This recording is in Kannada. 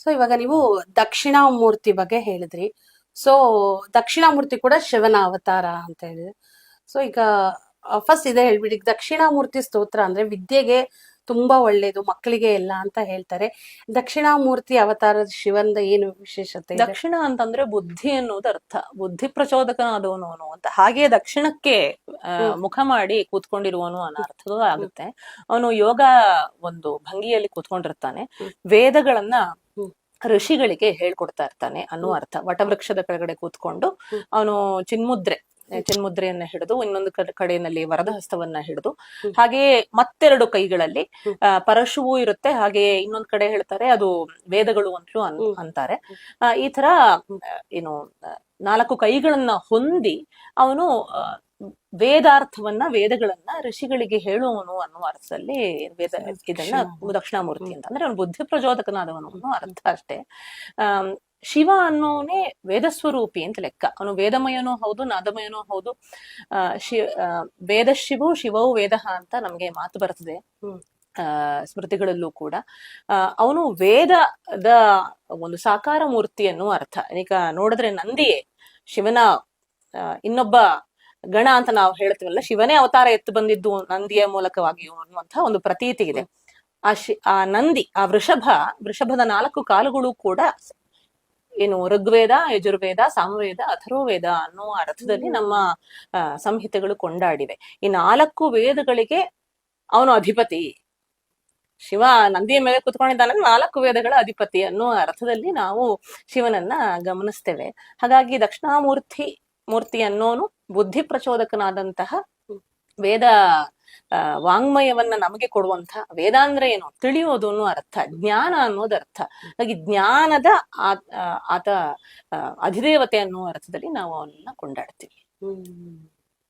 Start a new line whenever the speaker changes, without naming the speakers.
ಸೊ ಇವಾಗ ನೀವು ದಕ್ಷಿಣಾಮೂರ್ತಿ ಬಗ್ಗೆ ಹೇಳಿದ್ರಿ. ಸೊ ದಕ್ಷಿಣಾಮೂರ್ತಿ ಕೂಡ ಶಿವನ ಅವತಾರ ಅಂತ ಹೇಳಿದ್ರಿ ಸೊ ಈಗ ಫಸ್ಟ್ ಇದೆ ಹೇಳ್ಬಿಡಿ. ದಕ್ಷಿಣ ಮೂರ್ತಿ ಸ್ತೋತ್ರ ಅಂದ್ರೆ ವಿದ್ಯೆಗೆ ತುಂಬಾ ಒಳ್ಳೇದು ಮಕ್ಕಳಿಗೆ ಎಲ್ಲ ಅಂತ ಹೇಳ್ತಾರೆ. ದಕ್ಷಿಣಾಮೂರ್ತಿ ಅವತಾರದ ಶಿವಂದ ಏನು ವಿಶೇಷತೆ
ದಕ್ಷಿಣ ಅಂತಂದ್ರೆ ಬುದ್ಧಿ ಅನ್ನೋದು ಅರ್ಥ. ಬುದ್ಧಿ ಪ್ರಚೋದಕನಾದವನು ಅಂತ. ಹಾಗೆ ದಕ್ಷಿಣಕ್ಕೆ ಮುಖ ಮಾಡಿ ಕೂತ್ಕೊಂಡಿರುವನು ಅನ್ನೋ ಅರ್ಥದೂ ಆಗುತ್ತೆ. ಅವನು ಯೋಗ ಒಂದು ಭಂಗಿಯಲ್ಲಿ ಕೂತ್ಕೊಂಡಿರ್ತಾನೆ. ವೇದಗಳನ್ನ. ಋಷಿಗಳಿಗೆ ಹೇಳ್ಕೊಡ್ತಾ ಇರ್ತಾನೆ ಅನ್ನೋ ಅರ್ಥ. ವಟವೃಕ್ಷದ ಕೆಳಗಡೆ ಕೂತ್ಕೊಂಡು ಅವನು ಚಿನ್ಮುದ್ರೆ ಚಿನ್ಮುದ್ರೆಯನ್ನ ಹಿಡಿದು ಇನ್ನೊಂದು ಕಡೆ- ಕಡೆಯಲ್ಲಿ ವರದ ಹಸ್ತವನ್ನ ಹಿಡಿದು. ಹಾಗೆಯೇ ಮತ್ತೆರಡು ಕೈಗಳಲ್ಲಿ ಪರಶುವೂ ಪರಶುವು ಇರುತ್ತೆ. ಹಾಗೆ ಇನ್ನೊಂದ್ ಕಡೆ ಹೇಳ್ತಾರೆ ಅದು ವೇದಗಳು ಅಂತಲೂ ಅನ್- ಅಂತಾರೆ. ಈ ತರ ಏನು ನಾಲ್ಕು ಕೈಗಳನ್ನ ಹೊಂದಿ ಅವನು ವೇದಾರ್ಥವನ್ನ ವೇದಗಳನ್ನ ಋಷಿಗಳಿಗೆ ಹೇಳುವವನು ಅನ್ನುವ ಅರ್ಥದಲ್ಲಿ ವೇದ ಇದನ್ನ
ದಕ್ಷಿಣಾಮೂರ್ತಿ.
ಅಂತ ಅಂದ್ರೆ ಅವನು ಬುದ್ಧಿ ಪ್ರಚೋದಕನಾದವನು ಅನ್ನೋ ಅರ್ಥ ಅಷ್ಟೇ. ಶಿವ ಅನ್ನೋನೇ ವೇದಸ್ವರೂಪಿ ಅಂತ ಲೆಕ್ಕ. ಅವನು ವೇದಮಯನೂ ಹೌದು ನಾದಮಯನೂ ಹೌದು. ಆ, ಶಿ ವೇದ ಶಿವೋ ಶಿವವು ವೇದ ಅಂತ ನಮ್ಗೆ ಮಾತು ಬರ್ತದೆ. ಸ್ಮೃತಿಗಳಲ್ಲೂ ಕೂಡ. ಆ, ಅವನು ವೇದದ ಒಂದು ಸಾಕಾರ ಮೂರ್ತಿ ಅನ್ನುವ ಅರ್ಥ. ಈಗ ನೋಡಿದ್ರೆ ನಂದಿಯೇ ಶಿವನ ಇನ್ನೊಬ್ಬ ಗಣ ಅಂತ ನಾವು ಹೇಳ್ತೀವಲ್ಲ ಶಿವನೇ ಅವತಾರ ಎತ್ತು ಬಂದಿದ್ದು ನಂದಿಯ ಮೂಲಕವಾಗಿ ಅನ್ನುವಂತಹ ಒಂದು ಪ್ರತೀತಿ ಇದೆ. ಆ ಶಿ ಆ ನಂದಿ ಆ ವೃಷಭ ವೃಷಭದ ನಾಲ್ಕು ಕಾಲುಗಳು ಕೂಡ ಏನು ಋಗ್ವೇದ ಯಜುರ್ವೇದ ಸಾಮವೇದ ಅಥರ್ವೇದ ಅನ್ನೋ ಅರ್ಥದಲ್ಲಿ ನಮ್ಮ ಸಂಹಿತೆಗಳು ಕೊಂಡಾಡಿವೆ. ಈ ನಾಲ್ಕು ವೇದಗಳಿಗೆ ಅವನು ಅಧಿಪತಿ. ಶಿವ ನಂದಿಯ ಮೇಲೆ ಕುತ್ಕೊಂಡಿದ್ದಾನೆ ನಾಲ್ಕು ವೇದಗಳ ಅಧಿಪತಿ ಅನ್ನೋ ಅರ್ಥದಲ್ಲಿ ನಾವು ಶಿವನನ್ನ ಗಮನಿಸ್ತೇವೆ. ಹಾಗಾಗಿ ದಕ್ಷಿಣಾಮೂರ್ತಿ ಮೂರ್ತಿ ಅನ್ನೋನು ಬುದ್ಧಿ ಪ್ರಚೋದಕನಾದಂತಹ ವೇದ ವಾಂಗ್ಮಯವನ್ನ ನಮಗೆ ಕೊಡುವಂತಹ ವೇದ ಅಂದ್ರೆ ಏನು? ತಿಳಿಯೋದು ಅನ್ನೋ ಅರ್ಥ, ಜ್ಞಾನ ಅನ್ನೋದು ಅರ್ಥ. ಹಾಗಾಗಿ ಜ್ಞಾನದ ಆತ ಅಧಿದೇವತೆ ಅನ್ನೋ ಅರ್ಥದಲ್ಲಿ ನಾವು ಅವನನ್ನ ಕೊಂಡಾಡ್ತೀವಿ.